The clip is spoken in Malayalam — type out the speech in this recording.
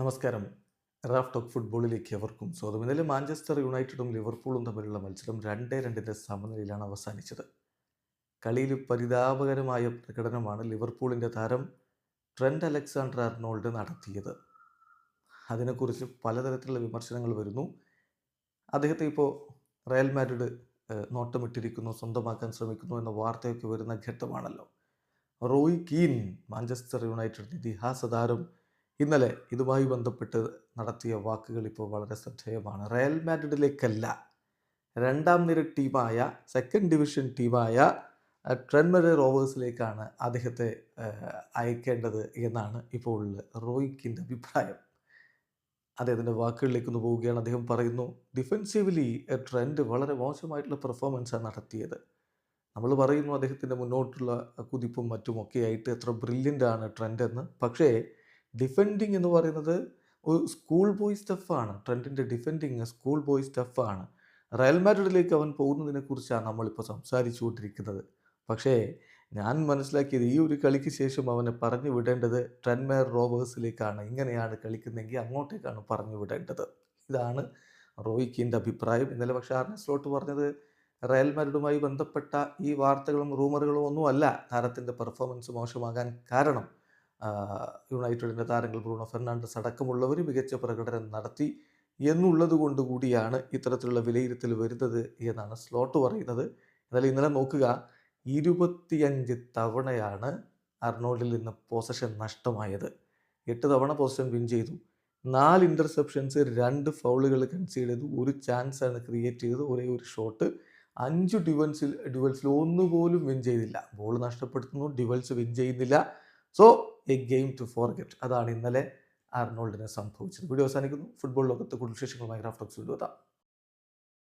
നമസ്കാരം. റാഫ് ടോക്ക് ഫുട്ബോളിലേക്ക് അവർക്കും സ്വാഗതം. ഇന്നലെ മാഞ്ചസ്റ്റർ യുണൈറ്റഡും ലിവർപൂളും തമ്മിലുള്ള മത്സരം രണ്ടേ രണ്ടിന്റെ സമനിലയിലാണ് അവസാനിച്ചത്. കളിയിൽ പരിതാപകരമായ പ്രകടനമാണ് ലിവർപൂളിന്റെ താരം ട്രെൻഡ് അലക്സാണ്ടർ അർണോൾഡ് നടത്തിയത്. അതിനെക്കുറിച്ച് പലതരത്തിലുള്ള വിമർശനങ്ങൾ വരുന്നു. അദ്ദേഹത്തെ ഇപ്പോൾ റയൽ മാഡ്രിഡ് നോട്ടമിട്ടിരിക്കുന്നു സ്വന്തമാക്കാൻ ശ്രമിക്കുന്നു എന്ന വാർത്തയൊക്കെ വരുന്ന ഘട്ടമാണല്ലോ. റോയ് കീൻ മാഞ്ചസ്റ്റർ യുണൈറ്റഡ് ഇതിഹാസ താരം ഇന്നലെ ഇതുമായി ബന്ധപ്പെട്ട് നടത്തിയ വാക്കുകൾ ഇപ്പോൾ വളരെ ശ്രദ്ധേയമാണ്. റയൽ മാഡ്രിഡിലേക്കല്ല രണ്ടാം നിര ടീമായ സെക്കൻഡ് ഡിവിഷൻ ടീമായ ട്രെൻമര റോവേഴ്സിലേക്കാണ് അദ്ദേഹത്തെ അയക്കേണ്ടത് എന്നാണ് ഇപ്പോൾ റോയിക്കിന്റെ അഭിപ്രായം. അദ്ദേഹത്തിന്റെ വാക്കുകളിലേക്ക് ഒന്ന് പോവുകയാണ്. അദ്ദേഹം പറയുന്നു ഡിഫെൻസീവ്ലി ട്രെൻഡ് വളരെ മോശമായിട്ടുള്ള പെർഫോമൻസാണ് നടത്തിയത്. നമ്മൾ പറയുന്നു അദ്ദേഹത്തിന്റെ മുന്നോട്ടുള്ള കുതിപ്പും മറ്റുമൊക്കെ ആയിട്ട് എത്ര ബ്രില്യന്റ് ആണ് ട്രെൻഡ് എന്ന്. പക്ഷേ ഡിഫെൻഡിങ് എന്ന് പറയുന്നത് ഒരു സ്കൂൾ ബോയ് സ്റ്റഫാണ് ട്രെൻഡിന്റെ ഡിഫെൻഡിങ് സ്കൂൾ ബോയ് സ്റ്റഫാണ് റയൽ മാഡ്രിഡിലേക്ക് അവൻ പോകുന്നതിനെ പോകുന്നതിനെക്കുറിച്ചാണ് നമ്മളിപ്പോൾ സംസാരിച്ചുകൊണ്ടിരിക്കുന്നത്. പക്ഷേ ഞാൻ മനസ്സിലാക്കിയത് ഈ ഒരു കളിക്ക് ശേഷം അവനെ പറഞ്ഞു വിടേണ്ടത് ട്രെൻമേർ റോവേഴ്സിലേക്കാണ് ഇങ്ങനെയാണ് കളിക്കുന്നതെങ്കിൽ അങ്ങോട്ടേക്കാണ് പറഞ്ഞു വിടേണ്ടത്. ഇതാണ് റോയിക്കിന്റെ അഭിപ്രായം. ഇന്നലെ പക്ഷേ ആർനെ സ്ലോട്ട് പറഞ്ഞത് റയൽ മാഡ്രിഡുമായി ബന്ധപ്പെട്ട ഈ വാർത്തകളും റൂമറുകളും ഒന്നുമല്ല. താരത്തിന്റെ പെർഫോമൻസ് മോശമാകാൻ കാരണം യുണൈറ്റഡിന്റെ താരങ്ങൾ ബ്രൂണോ ഫെർണാണ്ടസ് അടക്കമുള്ളവർ മികച്ച പ്രകടനം നടത്തി എന്നുള്ളത് കൊണ്ട് കൂടിയാണ് ഇത്തരത്തിലുള്ള വിലയിരുത്തൽ വരുന്നത് എന്നാണ് സ്ലോട്ട് പറയുന്നത്. എന്നാൽ ഇന്നലെ നോക്കുക ഇരുപത്തിയഞ്ച് തവണയാണ് അർണോൾഡിൽ നിന്ന് പൊസഷൻ നഷ്ടമായത്. എട്ട് തവണ പൊസഷൻ വിൻ ചെയ്തു. നാല് ഇന്റർസെപ്ഷൻസ് രണ്ട് ഫൗളുകൾ കൺസീഡ് ചെയ്തു. ഒരു ചാൻസ് ആണ് ക്രിയേറ്റ് ചെയ്തത്. ഒരേ ഒരു ഷോട്ട് അഞ്ച് ഡിവൻസിൽ ഡിവൽസിൽ ഒന്നുപോലും വിൻ ചെയ്തില്ല. ബോൾ നഷ്ടപ്പെടുത്തുന്നു ഡിവൽസ് വിൻ ചെയ്യുന്നില്ല. So a game to forget അതാണ് ഇന്നലെ ആർണോൾഡിനെ സംഭവിച്ചത്. വീഡിയോ അവസാനിക്കുന്നു. ഫുട്ബോൾ ലോകത്ത് കൂടുതൽ വിശേഷങ്ങളുമായി റാഫ്റ്റോക്സ് വീഡിയോ എത്താം.